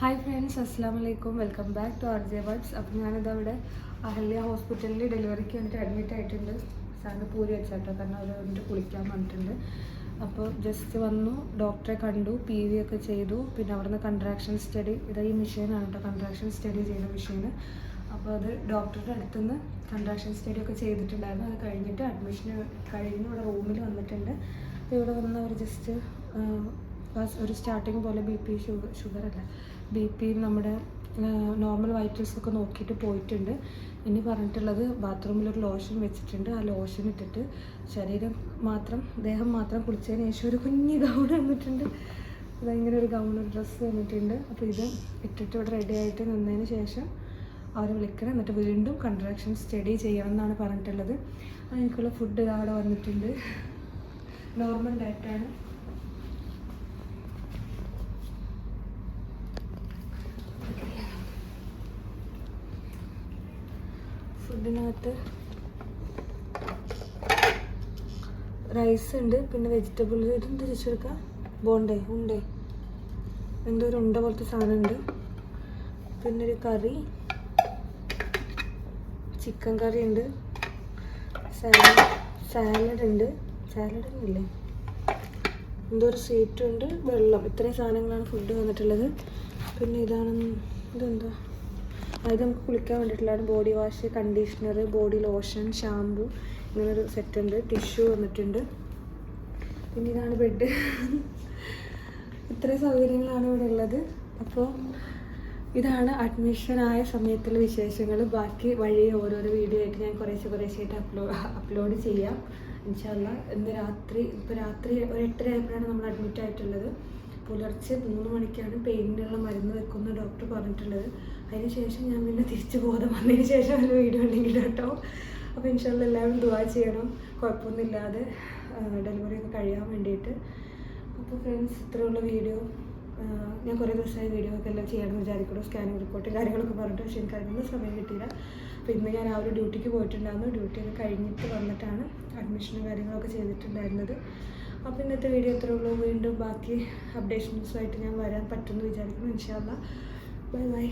Hi friends അസ്സാം വലൈക്കും welcome back to R J vibes അപ്പോൾ ഞാനിത് അവിടെ അഹല്യ ഹോസ്പിറ്റലിൽ ഡെലിവറിക്ക് വേണ്ടിയിട്ട് അഡ്മിറ്റ് ആയിട്ടുണ്ട്. സാറിന് പൂരി വെച്ചാട്ടോ കാരണം അവർ വന്നിട്ട് കുളിക്കാൻ വന്നിട്ടുണ്ട്. അപ്പോൾ ജസ്റ്റ് വന്നു ഡോക്ടറെ കണ്ടു പി വി ഒക്കെ ചെയ്തു. പിന്നെ അവിടുന്ന് കൺട്രാക്ഷൻ സ്റ്റഡി ഇത് ഈ മെഷീനാണ് കേട്ടോ കൺട്രാക്ഷൻ സ്റ്റഡി ചെയ്യുന്ന മെഷീന് അപ്പോൾ അത് ഡോക്ടറുടെ അടുത്തുനിന്ന് കൺട്രാക്ഷൻ സ്റ്റഡി ഒക്കെ ചെയ്തിട്ടുണ്ടായിരുന്നു. അത് കഴിഞ്ഞിട്ട് അഡ്മിഷന് കഴിഞ്ഞ് ഇവിടെ റൂമിൽ വന്നിട്ടുണ്ട്. അപ്പോൾ ഇവിടെ വന്ന് അവർ ജസ്റ്റ് ഒരു സ്റ്റാർട്ടിങ് പോലെ ബി പി ഷുഗർ ഷുഗർ അല്ല. ബി പി നമ്മുടെ നോർമൽ വൈറ്റൽസ് ഒക്കെ നോക്കിയിട്ട് പോയിട്ടുണ്ട്. ഇനി പറഞ്ഞിട്ടുള്ളത് ബാത്റൂമിൽ ഒരു ലോഷൻ വെച്ചിട്ടുണ്ട്. ആ ലോഷൻ ഇട്ടിട്ട് ശരീരം മാത്രം ദേഹം മാത്രം കുളിച്ചതിന് ശേഷം ഒരു കുഞ്ഞു ഗൗൺ വന്നിട്ടുണ്ട്. ഭയങ്കര ഒരു ഗൗൺ ഡ്രസ്സ് വന്നിട്ടുണ്ട്. അപ്പോൾ ഇത് ഇട്ടിട്ട് ഇവിടെ റെഡി ആയിട്ട് നിന്നതിന് ശേഷം അവരെ വിളിക്കണം. എന്നിട്ട് വീണ്ടും കൺട്രാക്ഷൻ സ്റ്റഡി ചെയ്യണം എന്നാണ് പറഞ്ഞിട്ടുള്ളത്. അതിനുള്ള ഫുഡ് അവിടെ വന്നിട്ടുണ്ട്. നോർമൽ ഡയറ്റാണ് ഫുഡിനകത്ത് റൈസ് ഉണ്ട് പിന്നെ വെജിറ്റബിൾ ഇതും ചോദിച്ചെടുക്കാം ബോണ്ടേ ഉണ്ടേ. എന്തോ ഒരു ഉണ്ട പോലത്തെ സാധനം ഉണ്ട് പിന്നെ ഒരു കറി. ചിക്കൻ കറി ഉണ്ട്. സാലഡ് ഉണ്ട്. സാലഡ് ഇല്ലേ? എന്തോ ഒരു സ്വീറ്റുണ്ട് വെള്ളം. ഇത്രയും സാധനങ്ങളാണ് ഫുഡ് വന്നിട്ടുള്ളത്. പിന്നെ ഇതാണ് അത് നമുക്ക് കുളിക്കാൻ വേണ്ടിയിട്ടുള്ള body wash conditioner body lotion shampoo ഇങ്ങനൊരു സെറ്റ് ഉണ്ട്. ടിഷ്യൂ വന്നിട്ടുണ്ട്. പിന്നെ ഇതാണ് ബെഡ് ഇത്രയും സൗകര്യങ്ങളാണ് ഇവിടെ ഉള്ളത്. അപ്പോൾ ഇതാണ് അഡ്മിഷൻ ആയ സമയത്തുള്ള വിശേഷങ്ങൾ ബാക്കി വഴി ഓരോരോ വീഡിയോ ആയിട്ട് ഞാൻ കുറേശ്ശെ കുറേശ്ശായിട്ട് അപ്ലോ അപ്ലോഡ് ചെയ്യാം. ഇൻഷാല്ല ഇന്ന് രാത്രി ഇപ്പോൾ രാത്രി ഒരു എട്ടര ആയപ്പോഴാണ് നമ്മൾ അഡ്മിറ്റ് ആയിട്ടുള്ളത്. പുലർച്ചെ മൂന്ന് മണിക്കാണ് പെയിനിനുള്ള മരുന്ന് വെക്കുന്ന ഡോക്ടർ പറഞ്ഞിട്ടുള്ളത്. അതിന് ശേഷം ഞാൻ പിന്നെ തിരിച്ചു ബോധം വന്നതിന് ശേഷം ഒരു വീഡിയോ ഉണ്ടെങ്കിൽ കേട്ടോ. അപ്പോൾ ഇൻഷാല്ല എല്ലാവരും ദുവാ ചെയ്യണം. കുഴപ്പമൊന്നുമില്ലാതെ ഡെലിവറി ഒക്കെ കഴിയാൻ വേണ്ടിയിട്ട്. അപ്പോൾ ഫ്രണ്ട്സ് ഇത്രയുള്ള വീഡിയോ ഞാൻ കുറേ ദിവസമായി വീഡിയോ ഒക്കെ എല്ലാം ചെയ്യാമെന്ന് വിചാരിക്കുന്നു. സ്കാനിങ് റിപ്പോർട്ട് കാര്യങ്ങളൊക്കെ പറഞ്ഞിട്ട് പക്ഷേ എനിക്ക് അതിനൊന്നും സമയം കിട്ടിയില്ല. അപ്പോൾ ഇന്ന് ഞാൻ ആ ഒരു ഡ്യൂട്ടിക്ക് പോയിട്ടുണ്ടായിരുന്നു. ഡ്യൂട്ടി ഒക്കെ കഴിഞ്ഞിട്ട് വന്നിട്ടാണ് അഡ്മിഷനും കാര്യങ്ങളൊക്കെ ചെയ്തിട്ടുണ്ടായിരുന്നത്. അപ്പോൾ ഇന്നത്തെ വീഡിയോ ഇത്രേ ഉള്ളൂ. വീണ്ടും ബാക്കി അപ്ഡേഷൻസുമായിട്ട് ഞാൻ വരാൻ പറ്റുമെന്ന് വിചാരിക്കുന്നു. ഇൻഷാല്ല ബൈ ബൈ